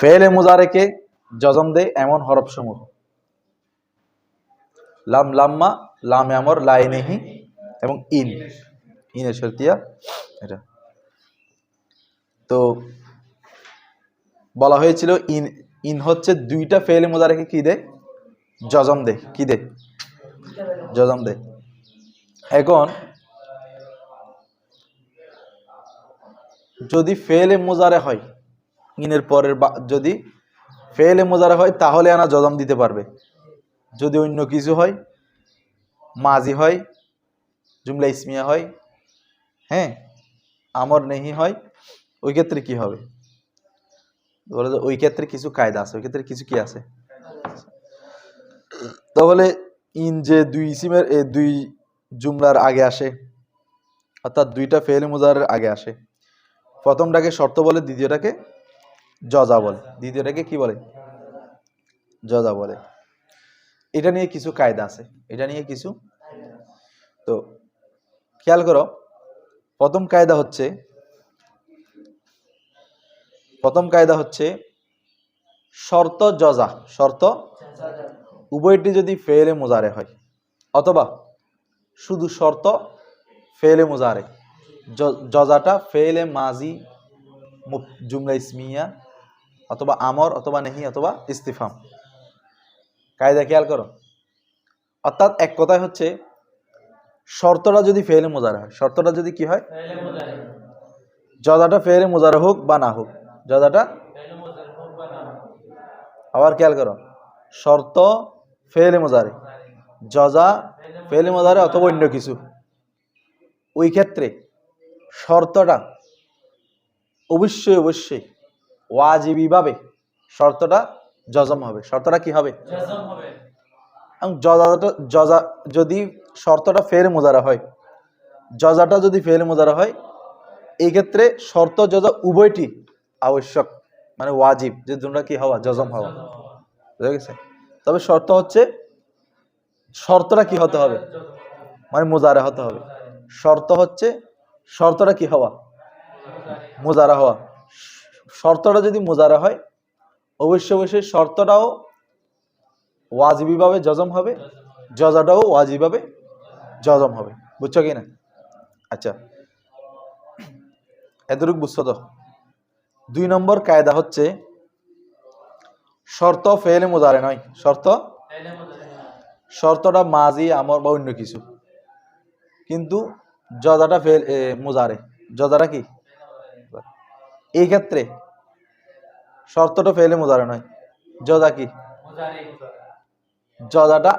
ফেলে মুজারেকে জজম দে এমন হরফ সমূহ লাম লাম্মা, লাম আমর, লাইনেহি এবং ইন। ইনে শর্তিয়া এটা। তো বলা হয়েছিল ইন ইন হচ্ছে দুইটা ফেলে মুজারেকে কি দেয় জজম দে। কি দেয় জজম দে। এখন যদি ফেলে মোজারে হয় ইনের পরের যদি ফেলে মোজারে হয়, তাহলে আনা জজম দিতে পারবে। যদি অন্য কিছু হয়, মাজি হয়, জুমলা ইসমিয়া হয় হ্যাঁ আমর নেহি হয়, ওই ক্ষেত্রে কি হবে? বলে ওই ক্ষেত্রে কিছু কায়দা আছে, ওই ক্ষেত্রে কিছু কি আছে? তাহলে ইন যে দুই ইসিমের দুই জুমলার আগে আসে, অর্থাৎ দুইটা ফেলে মুজারের আগে আসে। প্রথমটাকে শর্ত বলে, দ্বিতীয়টাকে জজা বলে। দ্বিতীয়টাকে কি বলে? জজা বলে। এটা নিয়ে কিছু কায়দা আছে। এটা নিয়ে কিছু তো খেয়াল করো, প্রথম কায়দা হচ্ছে, প্রথম কায়দা হচ্ছে শর্ত জজা। শর্ত, উভয়টি যদি ফেলে মোজারে হয়, অথবা শুধু শর্ত ফেলে মোজারে জজাটা ফেলে মাজি জুমলা ইসমিয়া অথবা আমর অথবা নেহি অথবা ইস্তিফাম। কায়দা খেয়াল করো। অর্থাৎ এক কথায় হচ্ছে শর্তটা যদি ফেলে মুজারে হয় শর্তটা যদি কি হয়? জজাটা ফেলে মুজারে হোক বা না হোক জজাটা আবার খেয়াল করো শর্ত ফেলে মুজারে জজা ফেলে মুজারে অথবা অন্য কিছু। ওই ক্ষেত্রে শর্তটা অবশ্যই অবশ্যই ওয়াজিবিভাবে শর্তটা জজম হবে। শর্তটা কি হবে? এবং জজাটা জজা যদি শর্তটা ফের মোজারা হয় জজাটা যদি ফের মোজারা হয় এই ক্ষেত্রে শর্ত জজা উভয়টি আবশ্যক মানে ওয়াজিব যে তোমরা কি হওয়া জজম হওয়া। বুঝা গেছে? তবে শর্ত হচ্ছে শর্তটা কি হতে হবে? মানে মোজারা হতে হবে। শর্ত হচ্ছে শর্তটা কি হওয়া? মোজারা হওয়া। শর্তটা যদি মোজারা হয়, অবশ্যই অবশ্যই শর্তটাও ওয়াজিবিভাবে জজম হবে জজাটাও ওয়াজিভাবে জজম হবে। বুঝছ কি না? আচ্ছা। এতটুকু বুঝছ তো? দুই নম্বর কায়দা হচ্ছে, শর্ত ফেলে মোজারে নয়। শর্ত? শর্তটা মাজি, আমর বা অন্য কিছু। কিন্তু জজাটা ফেল মোজারে। জজাটা কি? এই ক্ষেত্রে শর্তটা ফেলে মোজারে নয়। জজা কি? জজাটা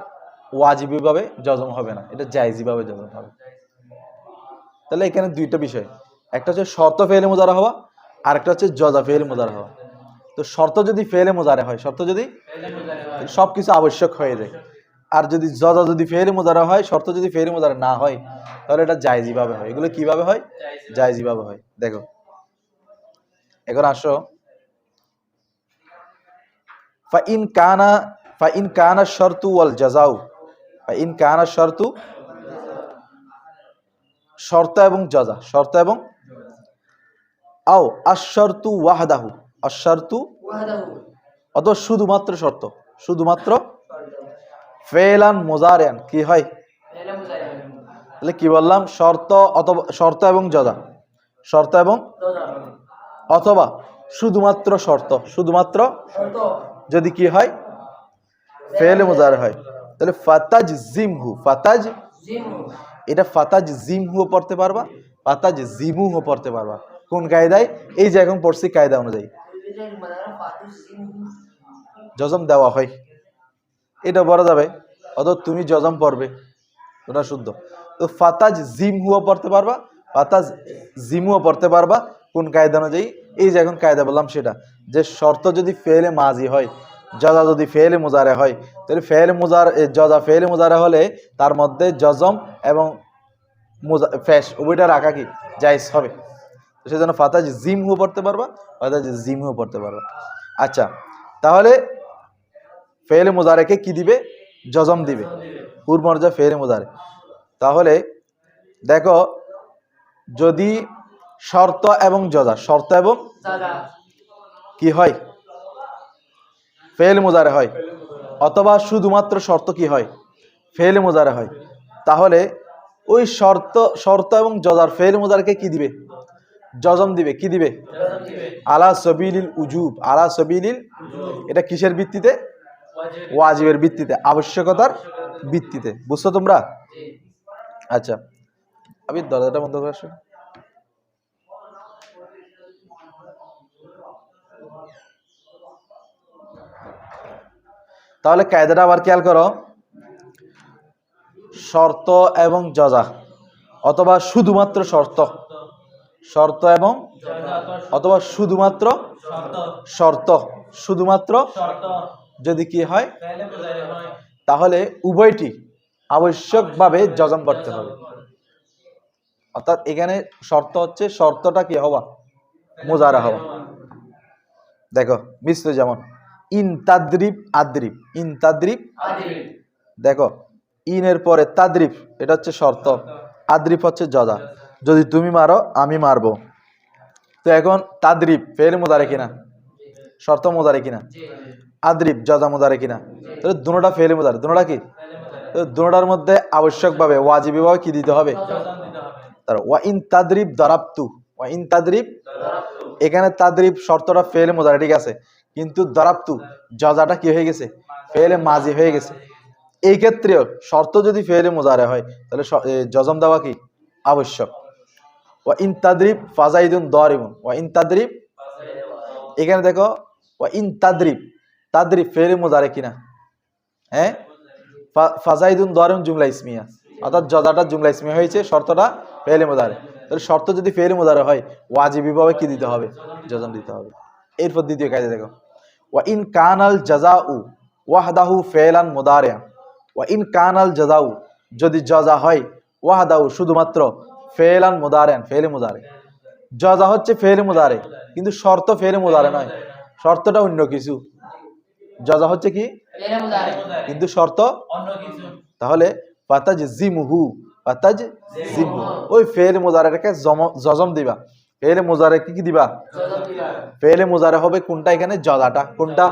ওয়াজিবিভাবে জজম হবে না। এটা জায়জিভাবে জজম হবে। তাহলে এখানে দুইটা বিষয়। একটা হচ্ছে শর্ত ফেলে মোজারা হওয়া আর একটা হচ্ছে জজা ফেলে মোজারা হওয়া। তো শর্ত যদি ফেলে মোজারে হয়, শর্ত যদি সব কিছু আবশ্যক হয়ে যায়। আর যদি জজা যদি ফেলে মোজারা হয়, শর্ত যদি ফেলে মোজারা না হয়, তাহলে এটা জায়জিভাবে হয়। এগুলো কীভাবে হয়? জায়জিভাবে হয়। দেখো। এখন আসো। ফাইন কানা ফাইন কানা শর্তু ওয়াল জাজাউ ফাইন কানা শর্তু শর্ত এবং জজা শর্ত এবং আও আশর্তু ওয়াহদাহু আশর্তু অত শুধুমাত্র শর্ত। শুধুমাত্র ফেলান মোজারিয়ান। কি হয়? তাহলে কি বললাম? শর্ত অথবা শর্ত এবং জজা। শর্ত এবং অথবা শুধুমাত্র শর্ত শুধুমাত্র যদি কি হয়? ফেলে মোজার হয়। তাহলে ফাতাজ জিমহু ফাতাজ এটা ফাতাজ জিমহু পড়তে পারবা ফাতাজ জিমুহু পড়তে পারবা। কোন কায়দায়? এই যে এখন পড়ছি কায়দা অনুযায়ী। জজম দেওয়া হয়। এটা বলা যাবে অত তুমি জজম পড়বে। ওটা শুদ্ধ। তো ফাতাজ জিম জিমহুও পড়তে পারবা ফাতাজ জিমুও পড়তে পারবা কোন কায়দা অনুযায়ী? এই যে এখন কায়দা বললাম সেটা। যে শর্ত যদি ফেলে মাজি হয়, জজা যদি ফেলে মুজারে হয়, তাহলে ফেলে মুজার জজা ফেলে মুজারে হলে তার মধ্যে জজম এবং মুজা ফ্যাশ উভয়টা রাখা কি? জায়জ হবে। তো সেজন্য ফাতাজ জিমহু পড়তে পারবা, ফাতাজ জিমহু পড়তে পারবা। আচ্ছা তাহলে ফেলে মুজারেকে কি দিবে? জজম দিবে। হুর মর্জা ফেলে মুজারে। তাহলে দেখো, যদি শর্ত এবং জজা। শর্ত এবং কি হয়? ফেল মোজারে হয়। অথবা শুধুমাত্র শর্ত কি হয়? ফেল মোজারে হয়। তাহলে ওই শর্ত শর্ত এবং জজার ফেল মোজারকে কি দিবে? জজম দিবে। কি দিবে? আলা সবিলিল উজুব। আলা সবিলিল এটা কিসের ভিত্তিতে? ওয়াজিবের ভিত্তিতে। আবশ্যকতার ভিত্তিতে। বুঝছ তোমরা? আচ্ছা। আমি দরজাটা বন্ধ করে আসো। তাহলে কায়দাটা আবার খেয়াল করো। শর্ত এবং জজা, অথবা শুধুমাত্র শর্ত। শর্ত এবং অথবা শুধুমাত্র শর্ত। শুধুমাত্র যদি কি হয়, তাহলে উভয়টি আবশ্যকভাবে যজম করতে হবে। অর্থাৎ এখানে শর্ত হচ্ছে, শর্তটা কি হওয়া? মোজারা হওয়া। দেখো মিশ্র যেমন। ইন তাদ্রিব আদ্রিব। ইন তাদ্রিব দেখো ইনের পরে তাদ্রিব এটা হচ্ছে শর্ত। আদ্রিব হচ্ছে জজা যদি তুমি মারো আমি মারবো। তো এখন তাদ্রিব ফের মোদারে কিনা? শর্ত মোদারে কিনা? আদ্রিব জজা মোদারে কিনা? তাহলে দুনোটা ফেল মোদারে দুনোটা কি? তো দুনোটার মধ্যে আবশ্যকভাবে ওয়াজিবিভাবে কি দিতে হবে? তার ওয়া ইন তাদ্রিব দরাবতু। ওয়া ইন তাদ্রিব এখানে তাদ্রিব শর্তটা ফেল মোদারে ঠিক আছে? কিন্তু দরাবতু জজাটা কি হয়ে গেছে? ফেলে মাজি হয়ে গেছে। এই ক্ষেত্রেও শর্ত যদি ফেলে মোজারে হয়, তাহলে জজম দেওয়া কি? আবশ্যক। ও ইন তাদ্রিব ফাজাইদুন দরিবুন ওয়া ইন তাদ্রিব, এখানে দেখো ও ইন তাদ্রিব তাদ্রিব ফেলে মোজারে কিনা? হ্যাঁ? ফাজাইদুন দরিম জুমলা ইসমিয়া। অর্থাৎ জজাটা জুমলা ইসমিয়া হয়েছে, শর্তটা ফেলে মোজারে। তাহলে শর্ত যদি ফেলে মোজারে হয় ওয়াজিবিভাবে কি দিতে হবে? জজম দিতে হবে। এরপর দ্বিতীয় কাজে দেখো। ওয়া ইন কানাল জাজাউ ওয়াহদাহু ফেলান মুদারিয়া ওয়া ইন কানাল জাজাউ যদি জজা হয় ওয়াহদাহু শুধুমাত্র ফেলান মুদারিয়ান ফেলে মুদারে জজা হচ্ছে ফেলে মুদারে কিন্তু শর্ত ফেলে মুদারে নয় শর্তটা অন্য কিছু। জজা হচ্ছে কি কিন্তু শর্ত তাহলে পাতাজ জিমহু পাতাজ জিমহু ওই ফেল মুজারেটাকে জম- জজম দিবা। ফেল মোজারে কি কি দিবা? ফেলে মোজারে হবে কোনটা এখানে? জজাটা। কোনটা?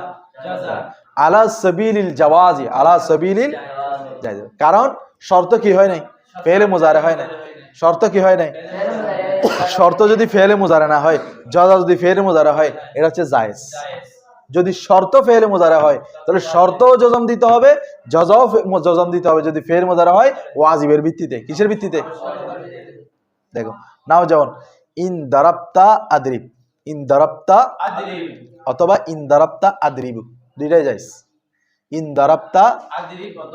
আলা সাবিলিল জাওয়াজি। আলা সাবিলিল কারণ শর্ত কি হয় নাই? ফেলে মোজারে হয় নাই। শর্ত কি হয় নাই? শর্ত যদি ফেলে মোজারে না হয় জজা যদি ফেলে মুজারে হয় এটা হচ্ছে জায়েজ। যদি শর্ত ফের মোজারা হয় তাহলে শর্তও জজম দিতে হবে জজাও ফে- মো- জজম দিতে হবে। যদি ফের মোজারা হয় ওয়াজিবের ভিত্তিতে। কিসের ভিত্তিতে? দেখো নাও যেমন ইন দারাপ্তা আদ্রিব। ইন দারাপ্তা অথবা ইন দারাপ্তা আদ্রিব। দুইটাই যাইস। ইন দারাপ্তা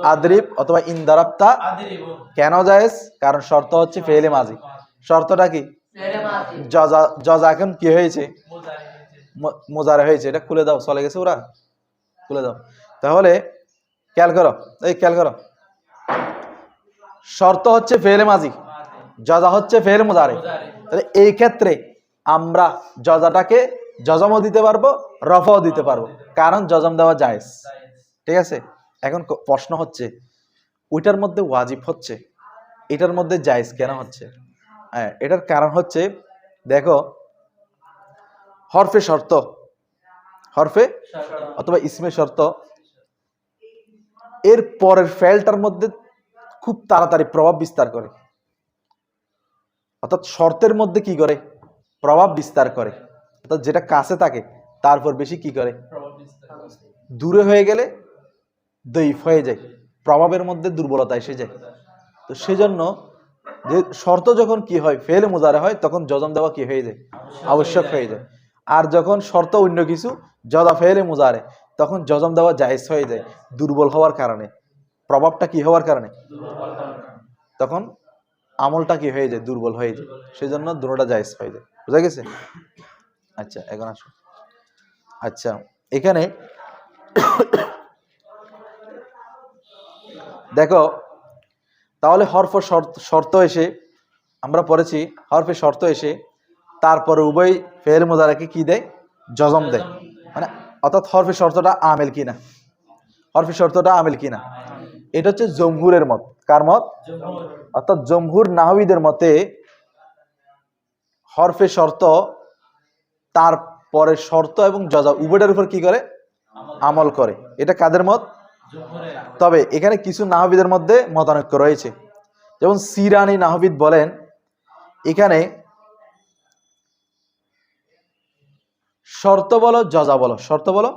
আদ্রিব অথবা ইন দারাপ্তা কেন যাইস? কারণ শর্ত হচ্ছে ফেলে মাজি। শর্তটা কি? জজা জজা এখন কি হয়েছে? ম- মোজারা হয়েছে। এটা খুলে দাও চলে গেছে ওরা। খুলে দাও। তাহলে খেয়াল করো এই খেয়াল করো। শর্ত হচ্ছে ফেলে মাজি। জজা হচ্ছে ফেলে মোজারে তাহলে এই ক্ষেত্রে আমরা জজাটাকে জজমও দিতে পারব রফাও দিতে পারব। কারণ জজম দেওয়া জায়েজ। ঠিক আছে? এখন প্রশ্ন হচ্ছে ওইটার মধ্যে ওয়াজিব হচ্ছে? এটার মধ্যে জায়েজ কেন হচ্ছে? হ্যাঁ এটার কারণ হচ্ছে দেখো হরফে শর্ত। হরফে অথবা ইসমে শর্ত। এর পরের ফেলটার মধ্যে খুব তাড়াতাড়ি প্রভাব বিস্তার করে। অর্থাৎ শর্তের মধ্যে কি করে? প্রভাব বিস্তার করে। অর্থাৎ যেটা কাছে থাকে তারপর বেশি কি করে? দূরে হয়ে গেলে দৈফ হয়ে যায়। প্রভাবের মধ্যে দুর্বলতা এসে যায়। তো সেজন্য যে শর্ত যখন কি হয়, ফেল মোজারে হয়, তখন যজম দেওয়া কি হয়ে যায়? আবশ্যক হয়ে যায়। আর যখন শর্ত অন্য কিছু জজা ফেলে মোজারে, তখন যজম দেওয়া জায়েজ হয়ে যায় দুর্বল হওয়ার কারণে। প্রভাবটা কি হওয়ার কারণে? তখন আমলটা কি হয়ে যায়? দুর্বল হয়ে যায়। সেই জন্য দুটোটা জায়েজ হয়ে যায়। বুঝা গেছে? আচ্ছা এখন আসো। আচ্ছা এখানে দেখো, তাহলে হরফ শর্ত শর্ত এসে আমরা পড়েছি, হরফে শর্ত এসে তারপরে উভয় ফের মোদারাকে কি দেয়? জজম দেয়। মানে অর্থাৎ হরফে শর্তটা আমেল কিনা? হরফে শর্তটা আমেল কিনা? এটা হচ্ছে জমহুরের মত। কার মত? অর্থাৎ জমহুর নাহবিদের মতে হরফে শর্ত তার পরে শর্ত এবং যজা উভয়টার উপর কি করে? আমল করে। এটা কাদের মত? তবে এখানে কিছু নাহবিদের মধ্যে মতানৈক্য রয়েছে। যেমন সিরানি নাহবিদ বলেন এখানে শর্ত বলো যজা বলো। শর্ত বলো?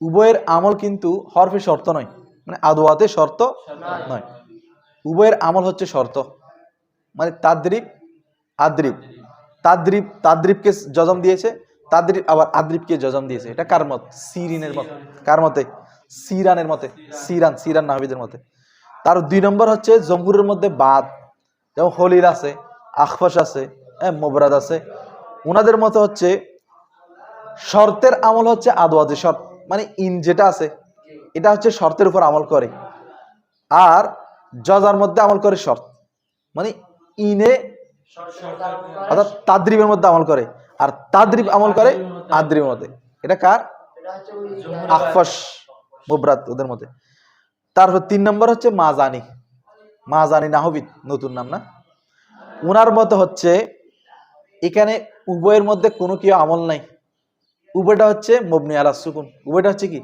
উভয়ের আমল কিন্তু হরফে শর্ত নয়। মানে আদোয়াতে শর্ত নয়। উভয়ের আমল হচ্ছে শর্ত। মানে তাদ্রিব আদ্রিব। তাদ্রিব তাদ্রিবকে জজম দিয়েছে তাদ্রিব আবার আদ্রিবকে জজম দিয়েছে। এটা কার মত? সিরিনের মত। কার মতে? সিরানের মতে। সিরান সিরান নাহবিদের মতে। তার দুই নম্বর হচ্ছে জম্বুরের মধ্যে বাদ। যেমন হলিল আছে আখফাস আছে হ্যাঁ মোবরাদ আছে। ওনাদের মতো হচ্ছে শর্তের আমল হচ্ছে আদোয়াতে শর্ত। মানে ইন যেটা আছে এটা হচ্ছে শর্তের উপর আমল করে। আর জজার মধ্যে আমল করে শর্ত। মানে ইনে অর্থাৎ তাদ্রিবের মধ্যে আমল করে। আর তাদ্রিব আমল করে আদ্রিবের মধ্যে। এটা কার? আফস মুবরাত ওদের মধ্যে। তারপর তিন নম্বর হচ্ছে মা জানি মাজানি। মাজানি নাহবিদ, নতুন নাম না? উনার মতো হচ্ছে, এখানে উভয়ের মধ্যে কোনো কি আমল নাই। উভয়টা হচ্ছে মবনি আলা সুকুন। উভয়টা হচ্ছে কি?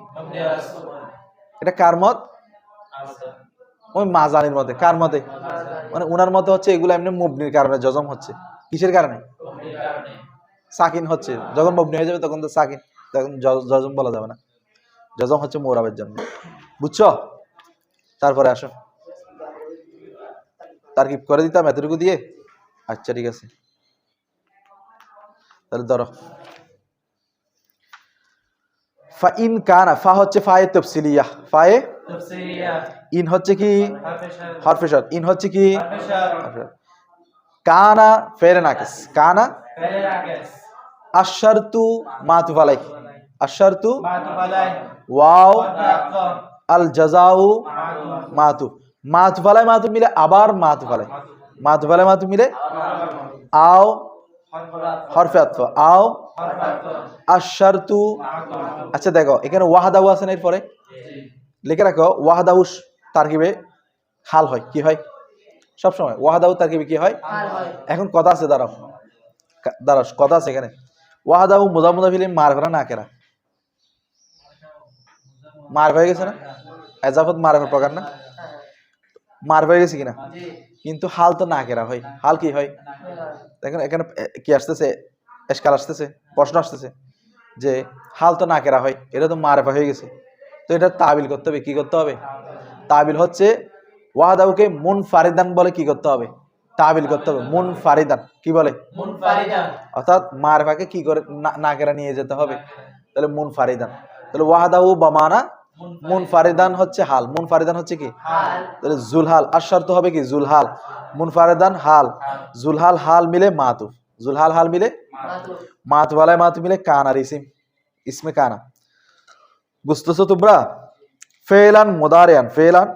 এটা কার মত? ওই মাজানির মতে। কার মতে? মানে উনার মতে হচ্ছে এগুলো এমনি মুবনির কারণে জজম হচ্ছে। কিসের কারণে? সাকিন হচ্ছে। যখন মুবনি হয়ে যাবে তখন তো সাকিন। তখন জজম বলা যাবে না। জজম হচ্ছে মোরাবের জন্য। বুঝছ? তারপরে আসো। তার কি করে দিতাম এতটুকু দিয়ে? আচ্ছা ঠিক আছে। তাহলে ধরো। ফা ইন কানা ফা হচ্ছে ফায়ে তফসিলিয়া। ফায়ে ইন হচ্ছে কি? হরফে শর্ত ইন হচ্ছে কি? কানা ফেরে নাকিস কানা আশারতু মাতুফালাই আশারতু ওয়াও আল জাজাউ মাতু। মাতুফালাই মাতু মিলে আবার মাতুফালাই মাতুফালাই মাতু মিলে আও হরফে আতফ আও? আশারতু আচ্ছা দেখো এখানে ওয়াহাদাউ আছে না এরপরে? লিখে রাখো ওয়াহাদাউ তারকিবে হাল হয় কি হয়? সব সময় ওয়াহাদাউ তারকিবে কি হয়? এখন কথা আছে দাঁড়াও। দাঁড়াও কথা আছে এখানে। ওয়াহাদাউ মুদামুদা ফিলিম মার করা না কেরা? মার হয়ে গেছে না? এজাফত মার প্রকার না? মার হয়ে গেছে কিনা? কিন্তু হাল তো না কেরা হয়। হাল কি হয়? দেখেন এখানে কি আসতেছে? এসকাল আসতেছে প্রশ্ন আসতেছে যে হাল তো না কেরা হয় এটা তো মারেফা হয়ে গেছে। তো এটা তাবিল করতে হবে কি করতে হবে? তাবিল হচ্ছে ওয়াহাদাউকে মুন ফারিদান বলে কি করতে হবে? তাবিল করতে হবে। মুন ফারিদান কি বলে? অর্থাৎ মারফাকে কি করে না- কেরা নিয়ে যেতে হবে? তাহলে মুন ফারিদান। তাহলে ওয়াহাদাউ বামানা মুন ফারিদান হচ্ছে হাল। মুন ফারিদান হচ্ছে কি? তাহলে জুলহাল আশার তো হবে কি? জুলহাল। মুনফারেদান হাল। জুলহাল হাল মিলে মাতুফ। জুলহাল হাল মিলে মাত ওয়ালায় মাতু মিলে কানার ইসিম ইসমে কানা। বুঝতেছো তোমরা? ফেলান মোদারেয়ান ফেলান।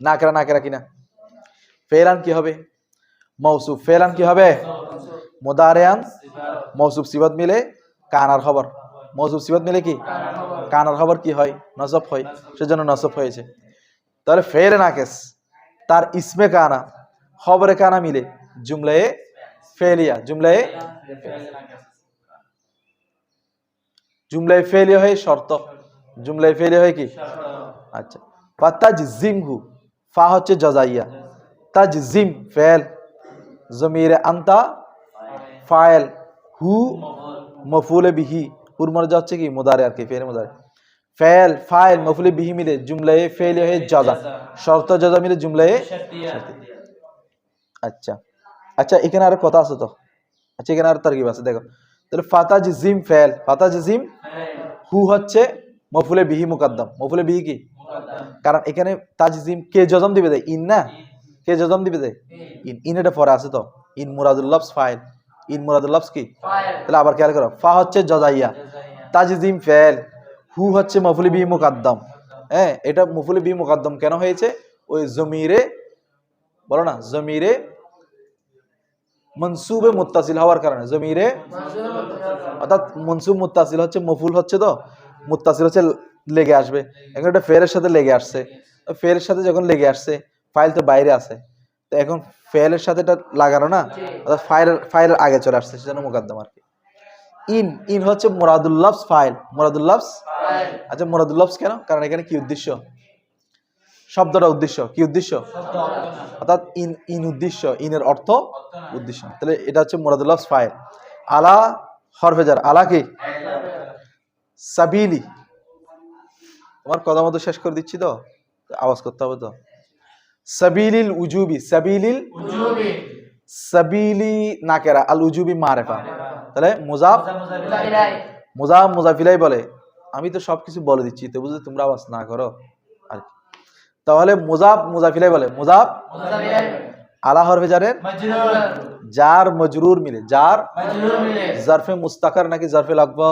নাকেরা নাকেরা কিনা? ফেলান কি হবে? মৌসুফ ফেলান কি হবে? মোদারেয়ান। মৌসুফ সিবত মিলে কানার খবর। মৌসুফ সিবত মিলে কি? কানার খবর কি হয়? নসব হয়। সেজন্য নসব হয়েছে। তাহলে ফেলে নাকেস তার ইসমে কানা, খবরে কানা মিলে। জুমলায়ে ফেলিয়া, জুমলায়ে জুমলায় ফেলিয়া হয় শর্ত। জুমলায় ফেলিয়া হয় কি? আচ্ছা। বা তাজ জিমহু ফা হচ্ছে জজাইয়া। তাজ জিম ফেল। জমিরে আন্তা, ফায়েল। হু, মফুলে বিহি। হুর মর্জা হচ্ছে কি? মোদারে আর কি ফের মুদারে। ফেল ফাইল মফুলে বিহি মিলে জুমলায় ফেলিয়া হয় জজা। শর্ত জাজা মিলে জুমলায় আচ্ছা। আচ্ছা এখানে আর কথা আছে তো। আচ্ছা এখানে আর তারকিব আছে দেখো। তাহলে ফাতাজ জিম ফেল। ফাতাজ জিম হু হচ্ছে মফুলে বিহি মুকাদ্দম। মফুলে বিহি কি? কারণ এখানে তাজিম কে জজম দিবে দেয় ইন না? কে জজম দিবে দেয় ইন। ইন। এটা পরে আছে তো। ইন মুরাদুল্লাফস ফাইল। ইন মুরাদুল্লাফস কি? তাহলে আবার খেয়াল করো। ফা হচ্ছে জজাইয়া। তাজিম ফেল। হু হচ্ছে মফুলি বি মুকাদ্দম। হ্যাঁ এটা মফুলি বি মুকাদ্দম কেন হয়েছে? ওই জমিরে, বলো না, জমিরে মনসুবে মুতাসিল হওয়ার কারণে, জমিরে অর্থাৎ মনসুব মুতাসিল হচ্ছে, মফুল হচ্ছে তো মুতাসিল হচ্ছে লেগে আসবে। এখন এটা ফেরের সাথে লেগে আসছে। ফেরের সাথে যখন লেগে আসছে, ফাইল তো বাইরে আছে। তো এখন ফেলের সাথে এটা লাগানো না? অর্থাৎ ফাইলের ফাইলের আগে চলে আসছে, সেজন্য মোকদ্দম আর কি। ইন ইন হচ্ছে মুরাদুল্লাফস ফাইল। মুরাদুল্লাফস আচ্ছা মুরাদুল্লাফস কেন? কারণ এখানে কি উদ্দেশ্য? শব্দটা উদ্দেশ্য। কি উদ্দেশ্য? অর্থাৎ ইন ইন উদ্দেশ্য। ইনের অর্থ উদ্দেশ্য। তাহলে এটা হচ্ছে মুরাদুল্লাফস ফাইল। আলা হরফেজার আলা কি? সাবিলি। তোমার কথা মতো শেষ করে দিচ্ছি তো? আওয়াজ করতে হবে তো? সাবিলিল উজুবি। সাবিলিল? সাবিলি নাকেরা। আল উজুবি মারেফা। তাহলে মুজাব মুজাব মুজাফিলাই বলে। আমি তো সবকিছু বলে দিচ্ছি তো বুঝলি তোমরা আওয়াজ না করো। আর তাহলে মুজাব মুজাফিলাই বলে। মুজাব আলা হরফে জারের? যার মজরুর মিলে। যার জারফে মুস্তাকার নাকি জারফে লাগবা?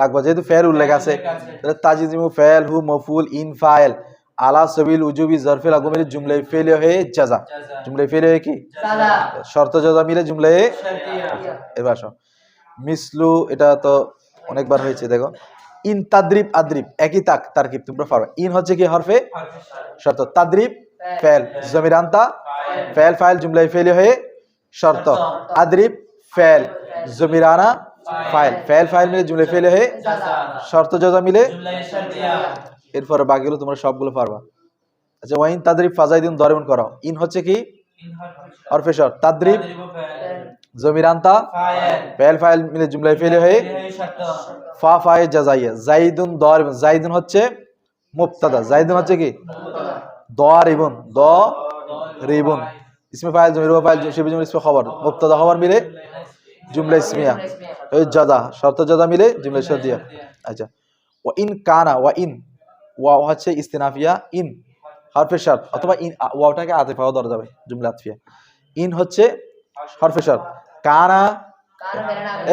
লাগবা। যেহেতু ফের উল্লেখ আছে। তাহলে তাজিজিমু ফেল হু মফুল ইন ফাইল। আলা সবিল উজুবি জারফে লাগবা মিলে জুমলাই ফেল হয়ে জাজা। জুমলাই ফেল হয়ে কি? শর্ত জাজা মিলে জুমলাই এবার আসো। মিসলু এটা তো অনেকবার হয়েছে দেখো। ইন তাদ্রিব আদ্রিব একই তাক তারকিব তোমরা পারবে ইন হচ্ছে কি হরফে? শর্ত তাদ্রিব ফেল। জমির আন্তা ফেল ফাইল জুমলাই ফেল হয়ে? শর্ত আদ্রিব ফেল। জমিরানা ফাইল। ফেল ফাইল মিলে জুমলাই ফেল হয়ে? শর্ত জাজা মিলে? এরপরে বাকিগুলো তোমরা সবগুলো পারবা। আচ্ছা ওয়াইন তাদ্রিব ফাজাইদিন দরবেন করো। ইন হচ্ছে কি? হরফে শর্ত তাদ্রিব জমির আন্তা ফেল ফাইল মিলে জুমলাই ফেল হয়ে ফা ফায়ে জাজাইয়া। জাইদুন দর জাইদুন হচ্ছে মুবতাদা। জাইদুন হচ্ছে কি? দর ইবন দ রিবন ইসমে ফাইল জমির ফাইল শিবি জমির ইসমে খবর। মুবতাদা খবর মিলে জুমলা ইসমিয়া। জাদা শর্ত জাদা মিলে জুমলা শর্তিয়া আচ্ছা। ওয়া ইন কানা ওয়া ইন ওয়া হচ্ছে ইস্তিনাফিয়া, ইন, হরফে শর্ত অথবা ইন ওয়াটাকে আতিফাও ধরা যাবে জুমলা আতফিয়া। ইন হচ্ছে হরফে শর্ত কানা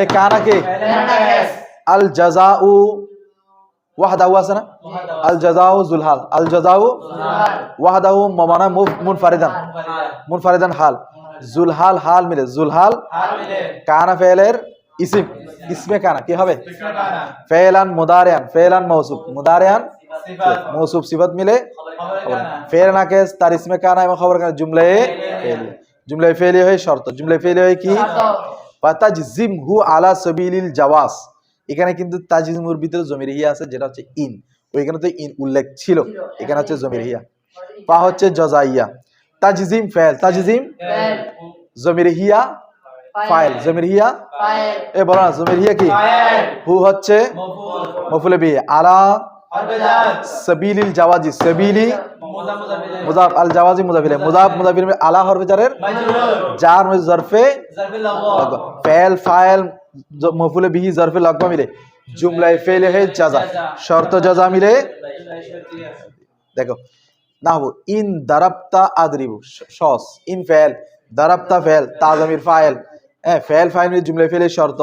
এ কানা কে? আল জাজাউ ওয়াহদাহু আছে না? আল জাজাউ জুলহাল। আল জাজাউ ওয়াহদাহু মামানা মুনফারিদান। মুনফারিদান হাল। জুলহাল, হাল মিলে। জুলহাল কানা ফেলের? ইসিম। ইসমে কানা কি হবে? ফেলান, মুদারিয়ান। ফেলান মৌসুফ মুদারিয়ান মৌসুফ সিফত মিলে ফেল নাকেস তার ইসমে কানা এবং খবর কানা জুমলে ফেলি। জুমলে ফেলি হয়ে শর্ত। জুমলে ফেলি হয়ে কি? পাতাজিম হু আলা সবিলিল জাওয়াস এখানে কিন্তু তাজিমুর ভিতরে জমির হিয়া আছে যেটা হচ্ছে ইন। ওইখানে তো ইন উল্লেখ ছিল। এখানে হচ্ছে জমির হিয়া পা হচ্ছে জজাইয়া। তাজিম ফেল। তাজিম জমির হিয়া ফাইল। জমির হিয়া এ বলো না জমির হিয়া কি হু হচ্ছে মফুলে। বি আলা সাবিলিল জাওয়াজি সাবিলি। মুজাফ আল জাওয়াজি মুজাফিলে। মুজাফ মুজাফিল আলা হরফে জারের? জার মে জরফে? ফেল ফাইল মফুলে বিহি জরফে লাগবা মিলে। জুমলায় ফেলে হে জাজা। শর্ত জাজা মিলে। দেখো নাহু ইন দারাবতা আদরিবু। শস ইন ফেল দারাবতা ফেল তাজমির ফাইল। হ্যাঁ ফেল ফাইল মিলে জুমলায় ফেলে শর্ত।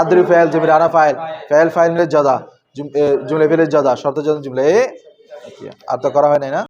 আদরি ফেল জমির আরা ফাইল। ফেল ফাইল মিলে জাজা। জুমলায় ফেলে জাদা শর্ত জাজা জুমলে। আর তো করা হয় নাই না?